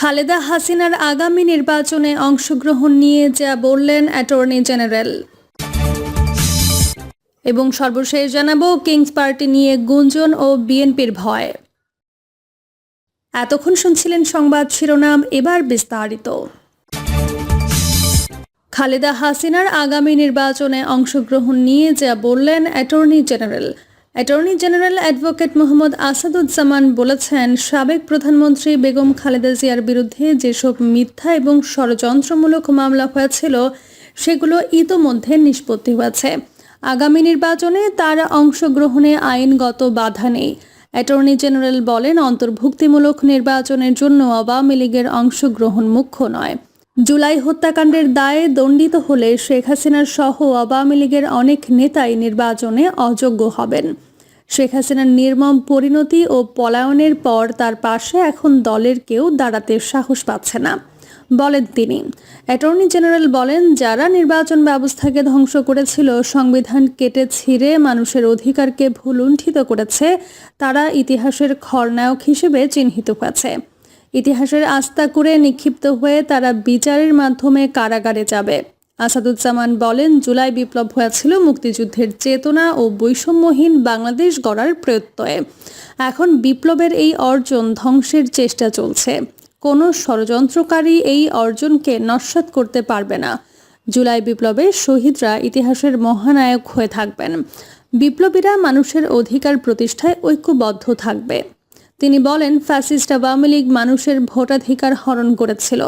খালেদা হাসিনার আগামী নির্বাচনে অংশগ্রহণ নিয়ে যা বললেন অ্যাটর্নি জেনারেল। এবং সর্বশেষ জানাব, কিংস পার্টি নিয়ে গুঞ্জন ও বিএনপির ভয়। এতক্ষণ শুনছিলেন সংবাদ শিরোনাম, এবার বিস্তারিত। খালেদা হাসিনার আগামী নির্বাচনে অংশগ্রহণ নিয়ে যা বললেন attorney general attorney general advocate Mohammad Asaduzzaman বলেছেন, সাবেক প্রধানমন্ত্রী বেগম খালেদা জিয়ার বিরুদ্ধে যেসব মিথ্যা এবং ষড়যন্ত্রমূলক মামলা হয়েছিল, সেগুলো ইতোমধ্যে নিষ্পত্তি হয়েছে। আগামী নির্বাচনে তার অংশগ্রহণে আইনগত বাধা নেই। অ্যাটর্নি জেনারেল বলেন, অন্তর্ভুক্তিমূলক নির্বাচনের জন্য আওয়ামী লীগের অংশগ্রহণ মুখ্য নয়। জুলাই হত্যাকাণ্ডের দায়ে দণ্ডিত হলে শেখ হাসিনার সহ আওয়ামী লীগের অনেক নেতাই নির্বাচনে অযোগ্য হবেন। শেখ হাসিনার নির্মম পরিণতি ও পলায়নের পর তার পাশে এখন দলের কেউ দাঁড়াতে সাহস পাচ্ছে না, বলেন তিনি। অ্যাটর্নি জেনারেল বলেন, যারা নির্বাচন ব্যবস্থাকে ধ্বংস করেছিল, সংবিধান কেটে ছিঁড়ে মানুষের অধিকারকে ভুলুণ্ঠিত করেছে, তারা ইতিহাসের খলনায়ক হিসেবে চিহ্নিত হয়েছে। ইতিহাসের আস্থা করে নিক্ষিপ্ত হয়ে তারা বিচারের মাধ্যমে কারাগারে যাবে। আসাদুজ্জামান বলেন, জুলাই বিপ্লব হয়েছিল মুক্তিযুদ্ধের চেতনা ও বৈষম্যহীন বাংলাদেশ গড়ার প্রত্যয়ে। এখন বিপ্লবের এই অর্জন ধ্বংসের চেষ্টা চলছে। কোনো ষড়যন্ত্রকারী এই অর্জনকে নস্যাৎ করতে পারবে না। জুলাই বিপ্লবে শহীদরা ইতিহাসের মহানায়ক হয়ে থাকবেন। বিপ্লবীরা মানুষের অধিকার প্রতিষ্ঠায় ঐক্যবদ্ধ থাকবে। তিনি বলেন, ফ্যাসিস্ট আওয়ামী লীগ মানুষের ভোটাধিকার হরণ করেছিল।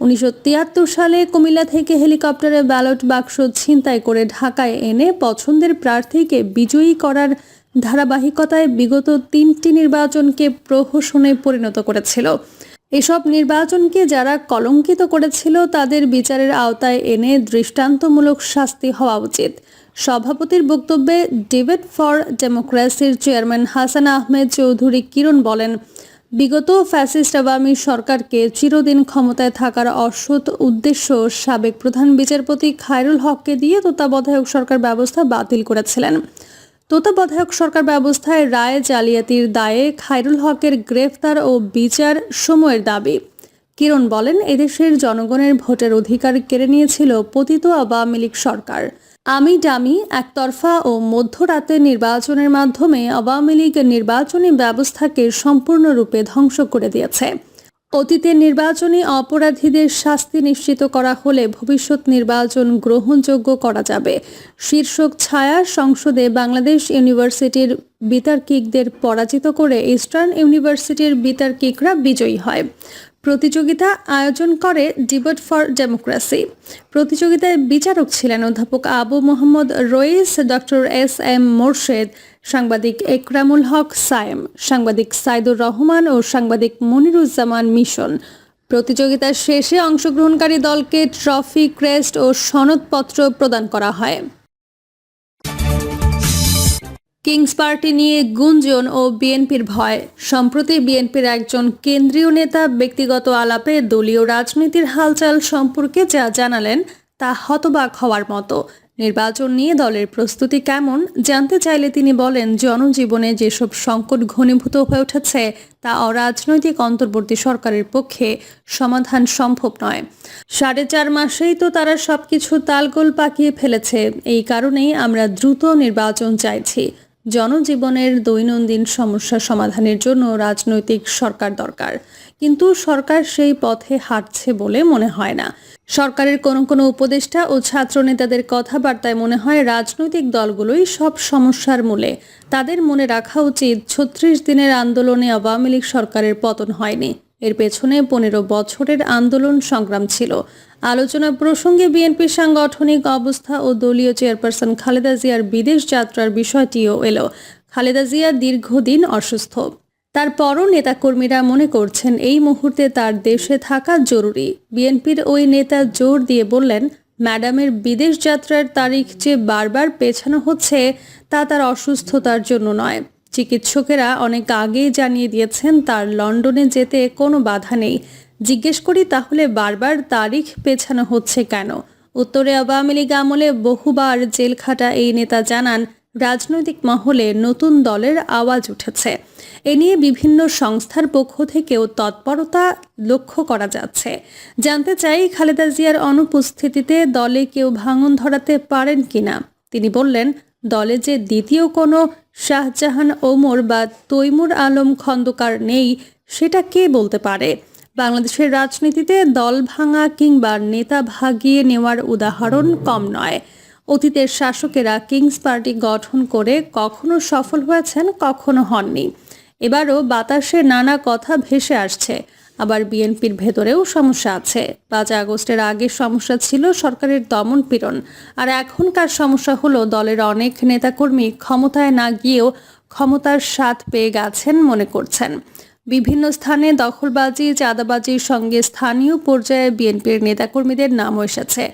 উনিশশো তিয়াত্তর সালে কুমিল্লা থেকে হেলিকপ্টারে ব্যালট বাক্স ছিনতাই করে ঢাকায় এনে পছন্দের প্রার্থীকে বিজয়ী করার ধারাবাহিকতায় বিগত তিনটি নির্বাচনকে প্রহসনে পরিণত করেছিল। এসব নির্বাচনকে যারা কলঙ্কিত করেছিল, তাদের বিচারের আওতায় এনে দৃষ্টান্তমূলক শাস্তি হওয়া উচিত। সভাপতির বক্তব্যে ডিবেট ফর ডেমোক্রেসির চেয়ারম্যান হাসান আহমেদ চৌধুরী কিরণ বলেন বিগত ফ্যাসিস্ট আওয়ামী সরকারকে চিরদিন ক্ষমতায় থাকার অসৎ উদ্দেশ্য সাবেক প্রধান বিচারপতি খায়রুল হককে দিয়ে তত্ত্বাবধায়ক সরকার ব্যবস্থা বাতিল করেছিলেন। তত্ত্বাবধায়ক সরকার ব্যবস্থায় রায় জালিয়াতির দায়ে খায়রুল হকের গ্রেফতার ও বিচার সময়ের দাবি। কিরণ বলেন, এদেশের জনগণের ভোটের অধিকার কেড়ে নিয়েছিল পতিত আওয়ামী লীগ সরকার। আমি ডামি একতরফা ও মধ্যরাতে নির্বাচনের মাধ্যমে আওয়ামী লীগ নির্বাচনী ব্যবস্থাকে সম্পূর্ণরূপে ধ্বংস করে দিয়েছে। অতীতের নির্বাচনী অপরাধীদের শাস্তি নিশ্চিত করা হলে ভবিষ্যৎ নির্বাচন গ্রহণযোগ্য করা যাবে। শীর্ষক ছায়া সংসদে বাংলাদেশ ইউনিভার্সিটির বিতার্কিকদের পরাজিত করে ইস্টার্ন ইউনিভার্সিটির বিতার্কিকরা বিজয়ী হয়। প্রতিযোগিতা আয়োজন করে ডিবেট ফর ডেমোক্রেসি। প্রতিযোগিতায় বিচারক ছিলেন অধ্যাপক Abu Mohammad Rais, doctor S M Morshed, সাংবাদিক একরামুল হক সায়েম, সাংবাদিক সাইদুর রহমান ও সাংবাদিক মনিরুজ্জামান মিশন। প্রতিযোগিতার শেষে অংশগ্রহণকারী দলকে ট্রফি, ক্রেস্ট ও সনদপত্র প্রদান করা হয়। কিংস পার্টি নিয়ে গুঞ্জন ও বিএনপির ভয়। সম্প্রতি বিএনপির একজন কেন্দ্রীয় নেতা ব্যক্তিগত আলাপে দলীয় রাজনীতির হালচাল সম্পর্কে যা জানালেন তা হতবাক হওয়ার মতো। নির্বাচন নিয়ে দলের প্রস্তুতি কেমন জানতে চাইলে তিনি বলেন, জনজীবনে যেসব সংকট ঘনীভূত হয়ে উঠেছে তা অরাজনৈতিক অন্তর্বর্তী সরকারের পক্ষে সমাধান সম্ভব নয়। সাড়ে চার মাসেই তো তারা সবকিছু তালগোল পাকিয়ে ফেলেছে। এই কারণেই আমরা দ্রুত নির্বাচন চাইছি। জনজীবনের দৈনন্দিন সমস্যা সমাধানের জন্য রাজনৈতিক সরকার দরকার। কিন্তু সরকার সেই পথে হাঁটছে বলে মনে হয় না। সরকারের কোনো কোনো উপদেষ্টা ও ছাত্র নেতাদের কথাবার্তায় মনে হয় রাজনৈতিক দলগুলোই সব সমস্যার মূলে। তাদের মনে রাখা উচিত, ছত্রিশ দিনের আন্দোলনে আওয়ামী লীগ সরকারের পতন হয়নি। এর পেছনে পনেরো বছরের আন্দোলন সংগ্রাম ছিল। আলোচনা প্রসঙ্গে বিএনপির সাংগঠনিক অবস্থা ও দলীয় চেয়ারপারসন খালেদা জিয়ার বিদেশ যাত্রার বিষয়টিও এলো। খালেদা জিয়া দীর্ঘদিন অসুস্থ। তারপরও নেতাকর্মীরা মনে করছেন এই মুহূর্তে তার দেশে থাকা জরুরি। বিএনপির ওই নেতা জোর দিয়ে বললেন, ম্যাডামের বিদেশ যাত্রার তারিখ যে বারবার পেছানো হচ্ছে, তা তার অসুস্থতার জন্য নয়। চিকিৎসকেরা অনেক আগেই জানিয়ে দিয়েছেন তার লন্ডনে যেতে কোনো বাধা নেই। জিজ্ঞেস করি, তাহলে বারবার তারিখ পেছানো হচ্ছে কেন? উত্তরে আওয়ামী লীগ আমলে বহুবার জেল খাটা এই নেতা জানান, রাজনৈতিক মহলে নতুন দলের আওয়াজ উঠেছে। এ নিয়ে বিভিন্ন সংস্থার পক্ষ থেকেও তৎপরতা লক্ষ্য করা যাচ্ছে। জানতে চাই, খালেদা জিয়ার অনুপস্থিতিতে দলে কেউ ভাঙন ধরাতে পারেন কিনা? তিনি বললেন দলে যে দ্বিতীয় কোনো শাহজাহান, ওমর বা তৈমুর আলম খন্দকার নেই, সেটা কে বলতে পারে? বাংলাদেশের রাজনীতিতে দল ভাঙা কিংবা নেতা ভাগিয়ে নেওয়ার উদাহরণ কম নয়। অতীতের শাসকেরা কিংস পার্টি গঠন করে কখনো সফল হয়েছেন, কখনো হননি। এবারও বাতাসে নানা কথা ভেসে আসছে। আবার বিএনপির ভেতরেও সমস্যা আছে। পাঁচ আগস্টের আগে সমস্যা ছিল সরকারের দমন পীড়ন। আর এখনকার সমস্যা হলো দলের অনেক নেতাকর্মী ক্ষমতায় না গিয়েও ক্ষমতার স্বাদ পেয়ে গেছেন মনে করছেন। বিভিন্ন স্থানে দখলবাজি, চাঁদাবাজির সঙ্গে স্থানীয় পর্যায়ে বিএনপির নেতাকর্মীদের নামও এসেছে।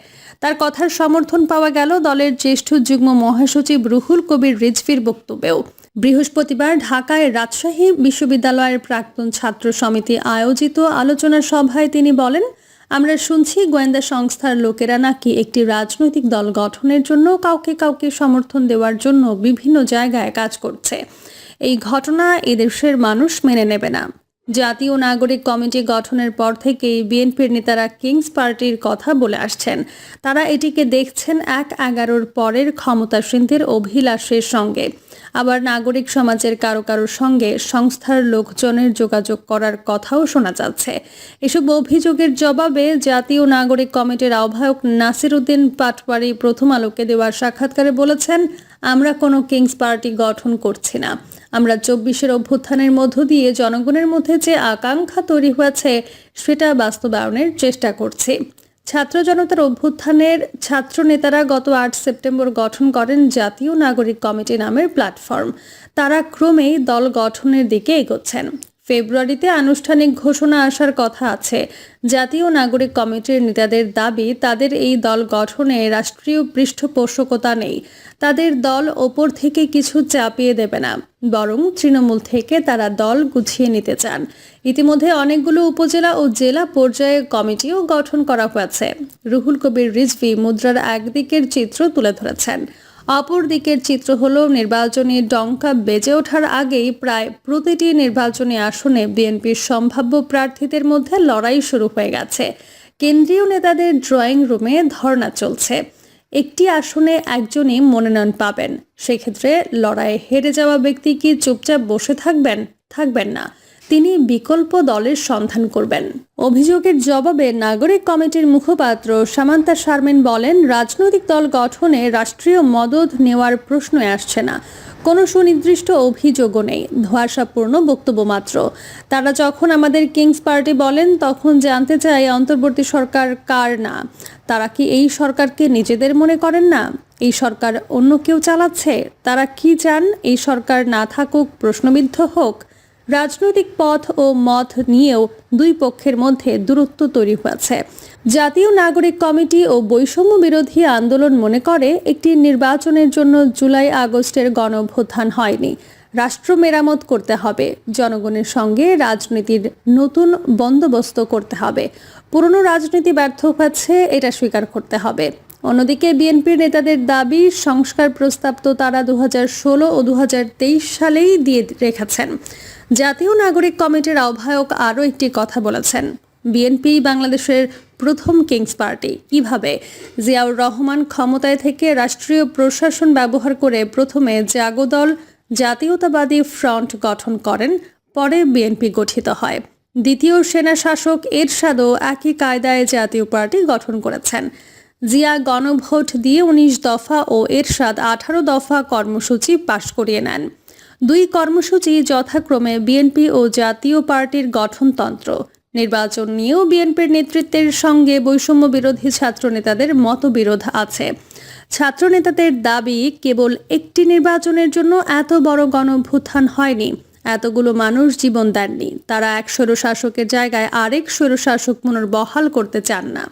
তার কথার সমর্থন পাওয়া গেল দলের জ্যেষ্ঠ যুগ্ম মহাসচিব রুহুল কবির রিজভির বক্তব্যেও। বৃহস্পতিবার ঢাকায় রাজশাহী বিশ্ববিদ্যালয়ের প্রাক্তন ছাত্র সমিতি আয়োজিত আলোচনা সভায় তিনি বলেন, আমরা শুনছি গোয়েন্দা সংস্থার লোকেরা নাকি একটি রাজনৈতিক দল গঠনের জন্য কাউকে কাউকে সমর্থন দেওয়ার জন্য বিভিন্ন জায়গায় কাজ করছে। এই ঘটনা এদেশের মানুষ মেনে নেবে না। জাতীয় নাগরিক কমিটি গঠনের পর থেকেই বিএনপির নেতারা কিংস পার্টির কথা বলে আসছেন। তারা এটিকে দেখছেন এক এগারোর পরের ক্ষমতাসীনদের অভিলাষের সঙ্গে। আবার নাগরিক সমাজের কারও কারোর সঙ্গে সংস্থার লোকজনের যোগাযোগ করার কথাও শোনা যাচ্ছে। এসব অভিযোগের জবাবে জাতীয় নাগরিক কমিটির আহ্বায়ক নাসির উদ্দিন পাটওয়ারি প্রথম আলোকে দেওয়ার সাক্ষাৎকারে বলেছেন, আমরা কোনো কিংস পার্টি গঠন করছি না। আমরা চব্বিশের অভ্যুত্থানের মধ্য দিয়ে জনগণের মধ্যে যে আকাঙ্ক্ষা তৈরি হয়েছে, সেটা বাস্তবায়নের চেষ্টা করছি। ছাত্র জনতার অভ্যুত্থানের ছাত্র নেতারা গত আট সেপ্টেম্বর গঠন করেন জাতীয় নাগরিক কমিটি নামের প্ল্যাটফর্ম। তারা ক্রমেই দল গঠনের দিকে এগোচ্ছেন। ফেব্রুয়ারিতে আনুষ্ঠানিক ঘোষণা আসার কথা আছে। জাতীয় নাগরিক কমিটির নেতাদের দাবি, তাদের এই দল গঠনে রাষ্ট্রীয় পৃষ্ঠপোষকতা নেই। তাদের দল ওপর থেকে কিছু চাপিয়ে দেবে না। বরং তৃণমূল থেকে তারা দল গুছিয়ে নিতে চান। ইতিমধ্যে অনেকগুলো উপজেলা ও জেলা পর্যায়ে কমিটিও গঠন করা হয়েছে। রুহুল কবির রিজভি মুদ্রার একদিকের চিত্র তুলে ধরেছেন। অপর দিকের চিত্র হল নির্বাচনী ডঙ্কা বেজে ওঠার আগেই প্রায় প্রতিটি নির্বাচনী আসনে বিএনপির সম্ভাব্য প্রার্থীদের মধ্যে লড়াই শুরু হয়ে গেছে। কেন্দ্রীয় নেতাদের ড্রয়িং রুমে ধর্না চলছে। একটি আসনে একজনই মনোনয়ন পাবেন। সেক্ষেত্রে লড়াইয়ে হেরে যাওয়া ব্যক্তি কি চুপচাপ বসে থাকবেন? থাকবেন না। তিনি বিকল্প দলের সন্ধান করবেন। অভিযোগের জবাবে নাগরিক কমিটির মুখপাত্র সামান্তা শারমিন বলেন, রাজনৈতিক দল গঠনে রাষ্ট্রীয় মদত নেওয়ার প্রশ্ন আসছে না। কোনো সুনির্দিষ্ট অভিযোগও নেই, ধোয়াশাপূর্ণ বক্তব্য মাত্র। তারা যখন আমাদের কিংস পার্টি বলেন, তখন জানতে চাই অন্তর্বর্তী সরকার কার না। তারা কি এই সরকারকে নিজেদের মনে করেন না? এই সরকার অন্য কেউ চালাচ্ছে? তারা কি চান? এই সরকার না থাকুক, প্রশ্নবিদ্ধ হোক? রাজনৈতিক পথ ও মত নিয়েও দুই পক্ষের মধ্যে দূরত্ব তৈরি হয়েছে। জাতীয় নাগরিক কমিটি ও বৈষম্য বিরোধী আন্দোলন মনে করে একটি নির্বাচনের জন্য জুলাই আগস্টের গণঅভ্যুত্থান হয়নি। রাষ্ট্র মেরামত করতে হবে। জনগণের সঙ্গে রাজনীতির নতুন বন্দোবস্ত করতে হবে। পুরনো রাজনীতি ব্যর্থ হয়েছে, এটা স্বীকার করতে হবে। অন্যদিকে বিএনপির নেতাদের দাবি, সংস্কার প্রস্তাব তো তারা দুহাজার ষোলো ও দু হাজার তেইশ সালেই দিয়ে রেখেছেন। জাতীয় নাগরিক কমিটির আহ্বায়ক আরও একটি কথা বলেছেন। বিএনপি বাংলাদেশের প্রথম কিংস পার্টি। কীভাবে? জিয়াউর রহমান ক্ষমতায় থেকে রাষ্ট্রীয় প্রশাসন ব্যবহার করে প্রথমে জাগদল জাতীয়তাবাদী ফ্রন্ট গঠন করেন, পরে বিএনপি গঠিত হয়। দ্বিতীয় সেনা শাসক এরশাদও একই কায়দায় জাতীয় পার্টি গঠন করেছেন। জিয়া গণভোট দিয়ে উনিশ দফা ও এরশাদ আঠারো দফা কর্মসূচি পাশ করিয়ে নেন। দুই কর্মসূচি যথাক্রমে বিএনপি ও জাতীয় পার্টির গঠনতন্ত্র। নির্বাচন নিয়েও বিএনপির নেতৃত্বের সঙ্গে বৈষম্য বিরোধী ছাত্রনেতাদের মতবিরোধ আছে। ছাত্রনেতাদের দাবি, কেবল একটি নির্বাচনের জন্য এত বড় গণভ্যুত্থান হয়নি। এতগুলো মানুষ জীবন দেননি। তারা এক স্বৈরশাসকের জায়গায় আরেক স্বৈরশাসক পুনর্বহাল করতে চান না।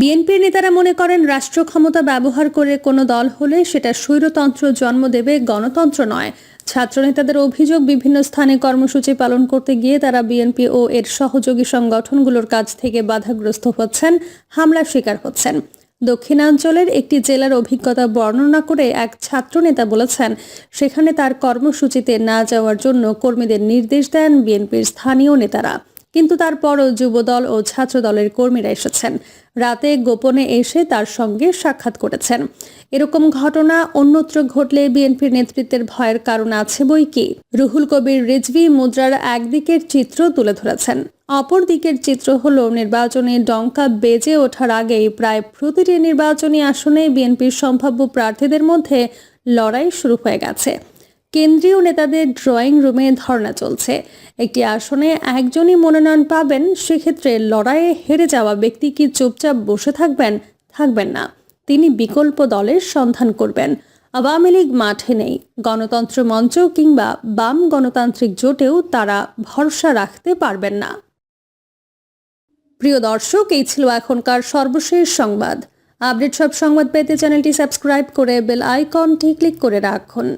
বিএনপির নেতারা মনে করেন রাষ্ট্র ক্ষমতা ব্যবহার করে কোনো দল হলে সেটা স্বৈরতন্ত্র জন্ম দেবে, গণতন্ত্র নয়। ছাত্রনেতাদের অভিযোগ বিভিন্ন স্থানে কর্মসূচি পালন করতে গিয়ে তারা বিএনপি ও এর সহযোগী সংগঠনগুলোর কাছ থেকে বাধাগ্রস্ত হচ্ছেন, হামলার শিকার হচ্ছেন। দক্ষিণাঞ্চলের একটি জেলার অভিজ্ঞতা বর্ণনা করে এক ছাত্রনেতা বলেছেন, সেখানে তার কর্মসূচিতে না যাওয়ার জন্য কর্মীদের নির্দেশ দেন বিএনপির স্থানীয় নেতারা। কিন্তু তারপরও যুবদল ও ছাত্রদলের কর্মীরা এসেছেন। রাতে গোপনে এসে তার সঙ্গে সাক্ষাৎ করেছেন। এরকম ঘটনা অন্যত্র ঘটলে বিএনপির নেতৃত্বের ভয়ের কারণ আছে বই কি? রুহুল কবির রিজভি মুদ্রার একদিকের চিত্র তুলে ধরেছেন। অপর দিকের চিত্র হল নির্বাচনে ডঙ্কা বেজে ওঠার আগেই প্রায় প্রতিটি নির্বাচনী আসনে বিএনপির সম্ভাব্য প্রার্থীদের মধ্যে লড়াই শুরু হয়ে গেছে। কেন্দ্রীয় নেতাদের ড্রয়িং রুমে ধর্ণা চলছে। একটি আসনে একজনই মনোনয়ন পাবেন, সেক্ষেত্রে লড়াইয়ে হেরে যাওয়া ব্যক্তি কি চুপচাপ বসে থাকবেন থাকবেন না। তিনি বিকল্প দলের সন্ধান করবেন। আওয়ামী লীগ মাঠে নেই। গণতন্ত্র মঞ্চ কিংবা বাম গণতান্ত্রিক জোটেও তারা ভরসা রাখতে পারবেন না। প্রিয় দর্শক, এই ছিল এখনকার সর্বশেষ সংবাদ। আপডেট সব সংবাদ পেতে চ্যানেলটি সাবস্ক্রাইব করে বেল আইকনটি ক্লিক করে রাখুন।